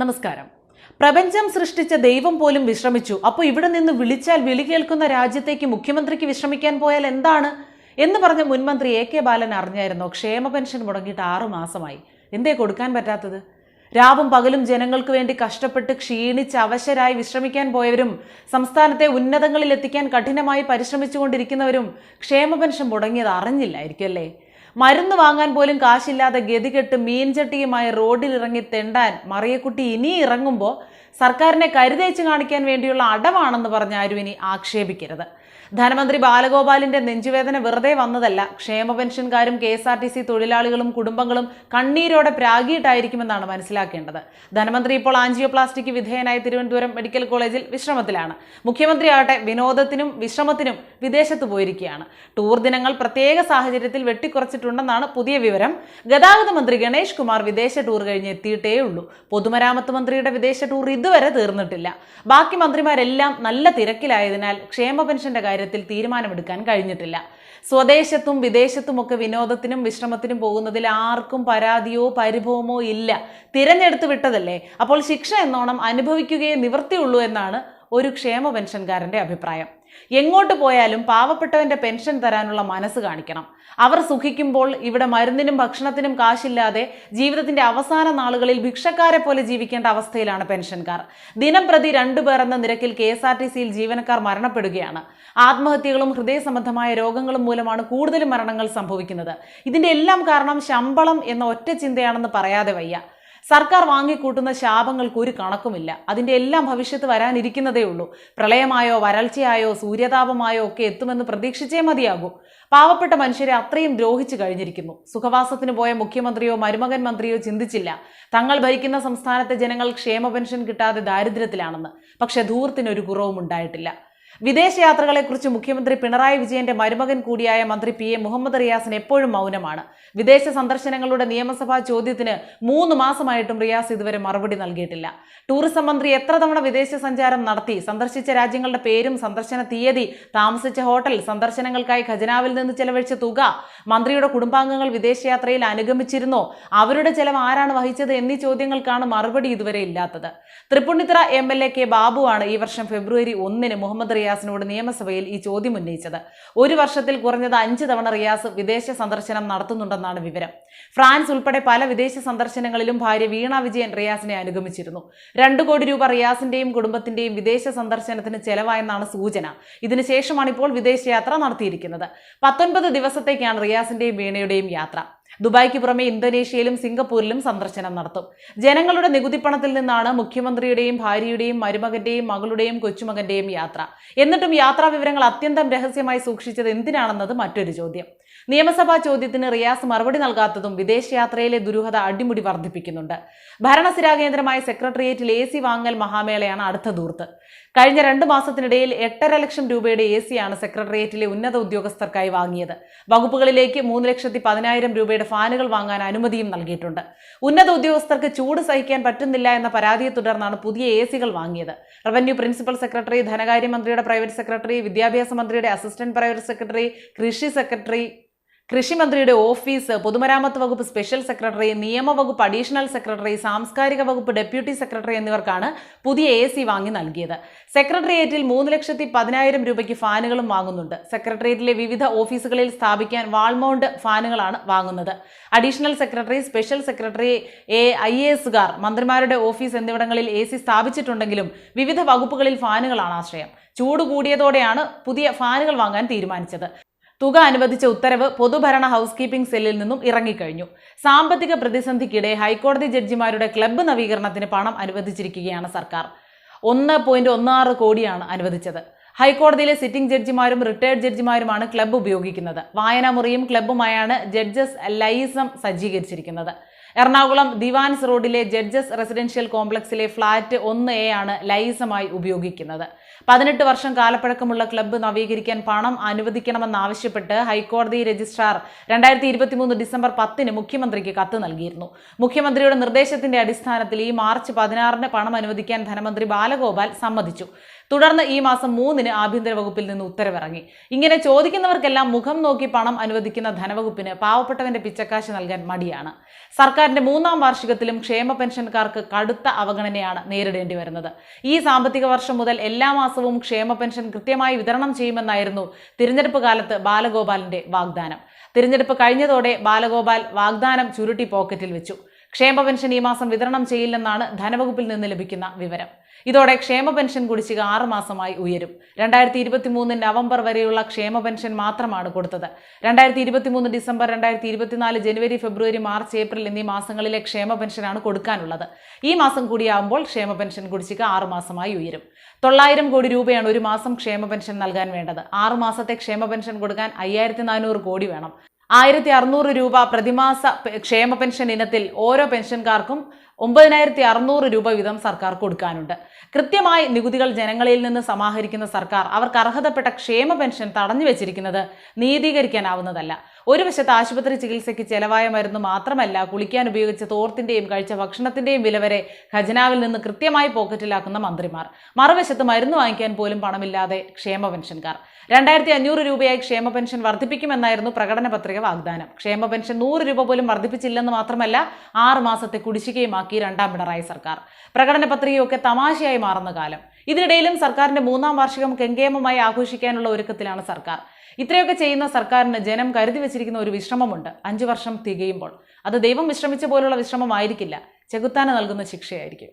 നമസ്കാരം. പ്രപഞ്ചം സൃഷ്ടിച്ച ദൈവം പോലും വിശ്രമിച്ചു. അപ്പോൾ ഇവിടെ നിന്ന് വിളിച്ചാൽ വിളി കേൾക്കുന്ന രാജ്യത്തേക്ക് മുഖ്യമന്ത്രിക്ക് വിശ്രമിക്കാൻ പോയാൽ എന്താണ്? എന്ന് പറഞ്ഞ മുൻമന്ത്രി എ കെ ബാലൻ അറിഞ്ഞായിരുന്നോ. ക്ഷേമ പെൻഷൻ മുടങ്ങിയിട്ട് ആറു മാസമായി. എന്തേ കൊടുക്കാൻ പറ്റാത്തത്? രാവും പകലും ജനങ്ങൾക്ക് വേണ്ടി കഷ്ടപ്പെട്ട് ക്ഷീണിച്ച് അവശരായി വിശ്രമിക്കാൻ പോയവരും സംസ്ഥാനത്തെ ഉന്നതങ്ങളിൽ എത്തിക്കാൻ കഠിനമായി പരിശ്രമിച്ചുകൊണ്ടിരിക്കുന്നവരും ക്ഷേമ പെൻഷൻ മുടങ്ങിയത് അറിഞ്ഞില്ലായിരിക്കും അല്ലേ? മരുന്ന് വാങ്ങാൻ പോലും കാശില്ലാതെ ഗതികെട്ട് മീൻചട്ടിയുമായി റോഡിലിറങ്ങി തെണ്ടാൻ മറിയക്കുട്ടി ഇനി ഇറങ്ങുമ്പോൾ സർക്കാരിനെ കരുതേച്ച് കാണിക്കാൻ വേണ്ടിയുള്ള അടവാണെന്ന് പറഞ്ഞ ആരും ഇനി ആക്ഷേപിക്കരുത്. ധനമന്ത്രി ബാലഗോപാലിന്റെ നെഞ്ചുവേദന വെറുതെ വന്നതല്ല. ക്ഷേമ പെൻഷൻകാരും K S R T C തൊഴിലാളികളും കുടുംബങ്ങളും കണ്ണീരോടെ പ്രാഗിയിട്ടായിരിക്കുമെന്നാണ് മനസ്സിലാക്കേണ്ടത്. ധനമന്ത്രി ഇപ്പോൾ ആഞ്ചിയോപ്ലാസ്റ്റിക് വിധേയനായി തിരുവനന്തപുരം മെഡിക്കൽ കോളേജിൽ വിശ്രമത്തിലാണ്. മുഖ്യമന്ത്രിയാകട്ടെ വിനോദത്തിനും വിശ്രമത്തിനും വിദേശത്ത് പോയിരിക്കുകയാണ്. ടൂർ ദിനങ്ങൾ പ്രത്യേക സാഹചര്യത്തിൽ വെട്ടിക്കുറച്ചിട്ടുണ്ടെന്നാണ് പുതിയ വിവരം. ഗതാഗത മന്ത്രി ഗണേഷ് കുമാർ വിദേശ ടൂർ കഴിഞ്ഞ് എത്തിയിട്ടേ ഉള്ളൂ. പൊതുമരാമത്ത് മന്ത്രിയുടെ വിദേശ ടൂർ ഇതുവരെ തീർന്നിട്ടില്ല. ബാക്കി മന്ത്രിമാരെല്ലാം നല്ല തിരക്കിലായതിനാൽ ക്ഷേമ പെൻഷന്റെ കാര്യത്തിൽ തീരുമാനമെടുക്കാൻ കഴിഞ്ഞിട്ടില്ല. സ്വദേശത്തും വിദേശത്തുമൊക്കെ വിനോദത്തിനും വിശ്രമത്തിനും പോകുന്നതിൽ ആർക്കും പരാതിയോ പരിഭവമോ ഇല്ല. തിരഞ്ഞെടുത്ത് വിട്ടതല്ലേ? അപ്പോൾ ശിക്ഷ എന്നോണം അനുഭവിക്കുകയേ നിവൃത്തിയുള്ളൂ എന്നാണ് ഒരു ക്ഷേമ പെൻഷൻകാരന്റെ അഭിപ്രായം. എങ്ങോട്ട് പോയാലും പാവപ്പെട്ടവന്റെ പെൻഷൻ തരാനുള്ള മനസ്സ് കാണിക്കണം. അവർ സുഖിക്കുമ്പോൾ ഇവിടെ മരുന്നിനും ഭക്ഷണത്തിനും കാശില്ലാതെ ജീവിതത്തിന്റെ അവസാന നാളുകളിൽ ഭിക്ഷക്കാരെ പോലെ ജീവിക്കേണ്ട അവസ്ഥയിലാണ് പെൻഷൻകാർ. ദിനം പ്രതി രണ്ടുപേർ എന്ന നിരക്കിൽ കെ എസ് ആർ ടി സിയിൽ ജീവനക്കാർ മരണപ്പെടുകയാണ്. ആത്മഹത്യകളും ഹൃദയ സംബന്ധമായ രോഗങ്ങളും മൂലമാണ് കൂടുതൽ മരണങ്ങൾ സംഭവിക്കുന്നത്. ഇതിന്റെ എല്ലാം കാരണം ശമ്പളം എന്ന ഒറ്റ ചിന്തയാണെന്ന് പറയാതെ വയ്യ. സർക്കാർ വാങ്ങിക്കൂട്ടുന്ന ശാപങ്ങൾക്ക് ഒരു കണക്കുമില്ല. അതിന്റെ എല്ലാം ഭവിഷ്യത്ത് വരാനിരിക്കുന്നതേ ഉള്ളൂ. പ്രളയമായോ വരൾച്ചയായോ സൂര്യതാപമായോ ഒക്കെ എത്തുമെന്ന് പ്രതീക്ഷിച്ചേ മതിയാകൂ. പാവപ്പെട്ട മനുഷ്യരെ അത്രയും ദ്രോഹിച്ചു കഴിഞ്ഞിരിക്കുന്നു. സുഖവാസത്തിന് പോയ മുഖ്യമന്ത്രിയോ മരുമകൻ മന്ത്രിയോ ചിന്തിച്ചില്ല. തങ്ങൾ ഭരിക്കുന്ന സംസ്ഥാനത്തെ ജനങ്ങൾ ക്ഷേമ പെൻഷൻ കിട്ടാതെ ദാരിദ്ര്യത്തിലാണെന്ന്. പക്ഷെ ധൂർത്തിനൊരു കുറവും ഉണ്ടായിട്ടില്ല വിദേശയാത്രകളെക്കുറിച്ച് മുഖ്യമന്ത്രി പിണറായി വിജയന്റെ മരുമകൻ കൂടിയായ മന്ത്രി പി എ മുഹമ്മദ് റിയാസിന് എപ്പോഴും മൗനമാണ്. വിദേശ സന്ദർശനങ്ങളുടെ നിയമസഭാ ചോദ്യത്തിന് മൂന്ന് മാസമായിട്ടും റിയാസ് ഇതുവരെ മറുപടി നൽകിയിട്ടില്ല. ടൂറിസം മന്ത്രി എത്ര തവണ വിദേശ സഞ്ചാരം നടത്തി സന്ദർശിച്ച രാജ്യങ്ങളുടെ പേരും സന്ദർശന തീയതി താമസിച്ച ഹോട്ടൽ സന്ദർശനങ്ങൾക്കായി ഖജനാവിൽ നിന്ന് ചെലവഴിച്ച തുക മന്ത്രിയുടെ കുടുംബാംഗങ്ങൾ വിദേശയാത്രയിൽ അനുഗമിച്ചിരുന്നോ അവരുടെ ചെലവ് ആരാണ് വഹിച്ചത് എന്നീ ചോദ്യങ്ങൾക്കാണ് മറുപടി ഇതുവരെ ഇല്ലാത്തത്. Tripunithura M L A K ബാബുവാണ് ഈ വർഷം ഫെബ്രുവരി ഒന്നിന് മുഹമ്മദ് റിയാസിനോട് നിയമസഭയിൽ ഈ ചോദ്യം ഉന്നയിച്ചത്. ഒരു വർഷത്തിൽ കുറഞ്ഞത് അഞ്ച് തവണ റിയാസ് വിദേശ സന്ദർശനം നടത്തുന്നുണ്ടെന്നാണ് വിവരം. ഫ്രാൻസ് ഉൾപ്പെടെ പല വിദേശ സന്ദർശനങ്ങളിലും ഭാര്യ വീണ വിജയൻ റിയാസിനെ അനുഗമിച്ചിരുന്നു. രണ്ടു കോടി രൂപ റിയാസിന്റെയും കുടുംബത്തിന്റെയും വിദേശ സന്ദർശനത്തിന് ചെലവായെന്നാണ് സൂചന. ഇതിനുശേഷമാണ് ഇപ്പോൾ വിദേശയാത്ര നടത്തിയിരിക്കുന്നത്. പത്തൊൻപത് ദിവസത്തേക്കാണ് റിയാസിന്റെയും വീണയുടെയും യാത്ര. ദുബായ്ക്ക് പുറമെ ഇന്തോനേഷ്യയിലും സിംഗപ്പൂരിലും സന്ദർശനം നടത്തും. ജനങ്ങളുടെ നികുതിപ്പണത്തിൽ നിന്നാണ് മുഖ്യമന്ത്രിയുടെയും ഭാര്യയുടെയും മരുമകന്റെയും മകളുടെയും കൊച്ചുമകന്റെയും യാത്ര. എന്നിട്ടും യാത്രാ വിവരങ്ങൾ അത്യന്തം രഹസ്യമായി സൂക്ഷിച്ചത് എന്തിനാണെന്നത് മറ്റൊരു ചോദ്യം. നിയമസഭാ ചോദ്യത്തിന് റിയാസ് മറുപടി നൽകാത്തതും വിദേശയാത്രയിലെ ദുരൂഹത അടിമുടി വർദ്ധിപ്പിക്കുന്നുണ്ട്. ഭരണസിരാ കേന്ദ്രമായ സെക്രട്ടേറിയറ്റിൽ എ സി വാങ്ങൽ മഹാമേളയാണ് അടുത്ത ദൂർത്ത് കഴിഞ്ഞ രണ്ട് മാസത്തിനിടയിൽ എട്ടര ലക്ഷം രൂപയുടെ എ സിയാണ് സെക്രട്ടേറിയറ്റിലെ ഉന്നത ഉദ്യോഗസ്ഥർക്കായി വാങ്ങിയത്. വകുപ്പുകളിലേക്ക് മൂന്ന് ലക്ഷത്തി പതിനായിരം രൂപയുടെ ഫാനുകൾ വാങ്ങാൻ അനുമതിയും നൽകിയിട്ടുണ്ട്. ഉന്നത ഉദ്യോഗസ്ഥർക്ക് ചൂട് സഹിക്കാൻ പറ്റുന്നില്ല എന്ന പരാതിയെ തുടർന്നാണ് പുതിയ എ സികൾ വാങ്ങിയത്. റവന്യൂ പ്രിൻസിപ്പൽ സെക്രട്ടറി ധനകാര്യമന്ത്രിയുടെ പ്രൈവറ്റ് സെക്രട്ടറി വിദ്യാഭ്യാസ മന്ത്രിയുടെ അസിസ്റ്റന്റ് പ്രൈവറ്റ് സെക്രട്ടറി കൃഷി സെക്രട്ടറി കൃഷിമന്ത്രിയുടെ ഓഫീസ് പൊതുമരാമത്ത് വകുപ്പ് സ്പെഷ്യൽ സെക്രട്ടറി നിയമവകുപ്പ് അഡീഷണൽ സെക്രട്ടറി സാംസ്കാരിക വകുപ്പ് ഡെപ്യൂട്ടി സെക്രട്ടറി എന്നിവർക്കാണ് പുതിയ എ സി വാങ്ങി നൽകിയത്. സെക്രട്ടേറിയറ്റിൽ മൂന്ന് ലക്ഷത്തി പതിനായിരം രൂപയ്ക്ക് ഫാനുകളും വാങ്ങുന്നുണ്ട്. സെക്രട്ടേറിയറ്റിലെ വിവിധ ഓഫീസുകളിൽ സ്ഥാപിക്കാൻ വാൾമൗണ്ട് ഫാനുകളാണ് വാങ്ങുന്നത്. Additional secretary special secretary A I എസുകാർ മന്ത്രിമാരുടെ ഓഫീസ് എന്നിവിടങ്ങളിൽ എ സി സ്ഥാപിച്ചിട്ടുണ്ടെങ്കിലും വിവിധ വകുപ്പുകളിൽ ഫാനുകളാണ് ആശ്രയം. ചൂട് കൂടിയതോടെയാണ് പുതിയ ഫാനുകൾ വാങ്ങാൻ തീരുമാനിച്ചത്. തുക അനുവദിച്ച ഉത്തരവ് പൊതുഭരണ ഹൗസ് കീപ്പിംഗ് സെല്ലിൽ നിന്നും ഇറങ്ങിക്കഴിഞ്ഞു. സാമ്പത്തിക പ്രതിസന്ധിക്കിടെ ഹൈക്കോടതി ജഡ്ജിമാരുടെ ക്ലബ്ബ് നവീകരണത്തിന് പണം അനുവദിച്ചിരിക്കുകയാണ് സർക്കാർ. ഒന്ന് പോയിന്റ് ഒന്നാറ് കോടിയാണ് അനുവദിച്ചത്. ഹൈക്കോടതിയിലെ സിറ്റിംഗ് ജഡ്ജിമാരും റിട്ടയർഡ് ജഡ്ജിമാരുമാണ് ക്ലബ്ബ് ഉപയോഗിക്കുന്നത്. വായനാമുറിയും ക്ലബ്ബുമായാണ് ജഡ്ജസ് ലൈസം സജ്ജീകരിച്ചിരിക്കുന്നത്. എറണാകുളം ദിവാൻസ് റോഡിലെ ജഡ്ജസ് റെസിഡൻഷ്യൽ കോംപ്ലക്സിലെ ഫ്ളാറ്റ് ഒന്ന് എ ആണ് ലൈസമായി ഉപയോഗിക്കുന്നത്. പതിനെട്ട് വർഷം കാലപ്പഴക്കമുള്ള ക്ലബ്ബ് നവീകരിക്കാൻ പണം അനുവദിക്കണമെന്നാവശ്യപ്പെട്ട് ഹൈക്കോടതി രജിസ്ട്രാർ രണ്ടായിരത്തി ഇരുപത്തിമൂന്ന് ഡിസംബർ പത്തിന് മുഖ്യമന്ത്രിക്ക് കത്ത് നൽകിയിരുന്നു. മുഖ്യമന്ത്രിയുടെ നിർദ്ദേശത്തിന്റെ അടിസ്ഥാനത്തിൽ ഈ മാർച്ച് പതിനാറിന് പണം അനുവദിക്കാൻ ധനമന്ത്രി ബാലഗോപാൽ സമ്മതിച്ചു. തുടർന്ന് ഈ മാസം മൂന്നിന് ആഭ്യന്തര വകുപ്പിൽ നിന്ന് ഉത്തരവിറങ്ങി. ഇങ്ങനെ ചോദിക്കുന്നവർക്കെല്ലാം മുഖം നോക്കി പണം അനുവദിക്കുന്ന ധനവകുപ്പിന് പാവപ്പെട്ടവന്റെ പിച്ചക്കാശ് നൽകാൻ മടിയാണ്. സർക്കാരിന്റെ മൂന്നാം വാർഷികത്തിലും ക്ഷേമ പെൻഷൻകാർക്ക് കടുത്ത അവഗണനയാണ് നേരിടേണ്ടി വരുന്നത്. ഈ സാമ്പത്തിക വർഷം മുതൽ എല്ലാ മാസവും ക്ഷേമ പെൻഷൻ കൃത്യമായി വിതരണം ചെയ്യുമെന്നായിരുന്നു തിരഞ്ഞെടുപ്പ് കാലത്ത് ബാലഗോപാലിന്റെ വാഗ്ദാനം. തിരഞ്ഞെടുപ്പ് കഴിഞ്ഞതോടെ ബാലഗോപാൽ വാഗ്ദാനം ചുരുട്ടി പോക്കറ്റിൽ വെച്ചു. ക്ഷേമ പെൻഷൻ ഈ മാസം വിതരണം ചെയ്യില്ലെന്നാണ് ധനവകുപ്പിൽ നിന്ന് ലഭിക്കുന്ന വിവരം. ഇതോടെ ക്ഷേമ പെൻഷൻ കുടിശ്ശിക ആറ് മാസമായി ഉയരും. രണ്ടായിരത്തി ഇരുപത്തി മൂന്ന് നവംബർ വരെയുള്ള ക്ഷേമ പെൻഷൻ മാത്രമാണ് കൊടുത്തത്. രണ്ടായിരത്തി ഇരുപത്തി മൂന്ന് ഡിസംബർ രണ്ടായിരത്തി ഇരുപത്തിനാല് ജനുവരി ഫെബ്രുവരി മാർച്ച് ഏപ്രിൽ എന്നീ മാസങ്ങളിലെ ക്ഷേമ പെൻഷനാണ് കൊടുക്കാനുള്ളത്. ഈ മാസം കൂടിയാകുമ്പോൾ ക്ഷേമ പെൻഷൻ കുടിശ്ശിക ആറ് മാസമായി ഉയരും. തൊള്ളായിരം കോടി രൂപയാണ് ഒരു മാസം ക്ഷേമ പെൻഷൻ നൽകാൻ വേണ്ടത്. ആറ് മാസത്തെ ക്ഷേമ പെൻഷൻ കൊടുക്കാൻ അയ്യായിരത്തി കോടി വേണം. ആയിരത്തി അറുന്നൂറ് രൂപ പ്രതിമാസ ക്ഷേമ പെൻഷൻ ഇനത്തിൽ ഓരോ പെൻഷൻകാർക്കും ഒമ്പതിനായിരത്തി അറുന്നൂറ് രൂപ വീതം സർക്കാർ കൊടുക്കാനുണ്ട്. കൃത്യമായി നികുതികൾ ജനങ്ങളിൽ നിന്ന് സമാഹരിക്കുന്ന സർക്കാർ അവർക്ക് അർഹതപ്പെട്ട ക്ഷേമ പെൻഷൻ തടഞ്ഞു വെച്ചിരിക്കുന്നത് നീതീകരിക്കാനാവുന്നതല്ല. ഒരു വശത്ത് ആശുപത്രി ചികിത്സയ്ക്ക് ചെലവായ മരുന്ന് മാത്രമല്ല കുളിക്കാൻ ഉപയോഗിച്ച തോർത്തിന്റെയും കഴിച്ച ഭക്ഷണത്തിന്റെയും വില വരെ ഖജനാവിൽ നിന്ന് കൃത്യമായി പോക്കറ്റിലാക്കുന്ന മന്ത്രിമാർ. മറുവശത്ത് മരുന്ന് വാങ്ങിക്കാൻ പോലും പണമില്ലാതെ ക്ഷേമ പെൻഷൻകാർ. രണ്ടായിരത്തി അഞ്ഞൂറ് രൂപയായി ക്ഷേമ പെൻഷൻ വർദ്ധിപ്പിക്കുമെന്നായിരുന്നു പ്രകടന പത്രിക വാഗ്ദാനം. ക്ഷേമ പെൻഷൻ നൂറ് രൂപ പോലും വർദ്ധിപ്പിച്ചില്ലെന്ന് മാത്രമല്ല ആറ് മാസത്തെ കുടിശ്ശികയുമാക്കി രണ്ടാം പിണറായി സർക്കാർ. പ്രകടന പത്രികയൊക്കെ തമാശയായി മാറുന്ന കാലം. ഇതിനിടയിലും സർക്കാരിന്റെ മൂന്നാം വാർഷികം കെങ്കേമമായി ആഘോഷിക്കാനുള്ള ഒരുക്കത്തിലാണ് സർക്കാർ. ഇത്രയൊക്കെ ചെയ്യുന്ന സർക്കാരിന് ജനം കരുതി വെച്ചിരിക്കുന്ന ഒരു വിശ്രമമുണ്ട്. അഞ്ചു വർഷം തികയുമ്പോൾ. അത് ദൈവം വിശ്രമിച്ച പോലുള്ള വിശ്രമമായിരിക്കില്ല. ചെകുത്താന നൽകുന്ന ശിക്ഷയായിരിക്കും.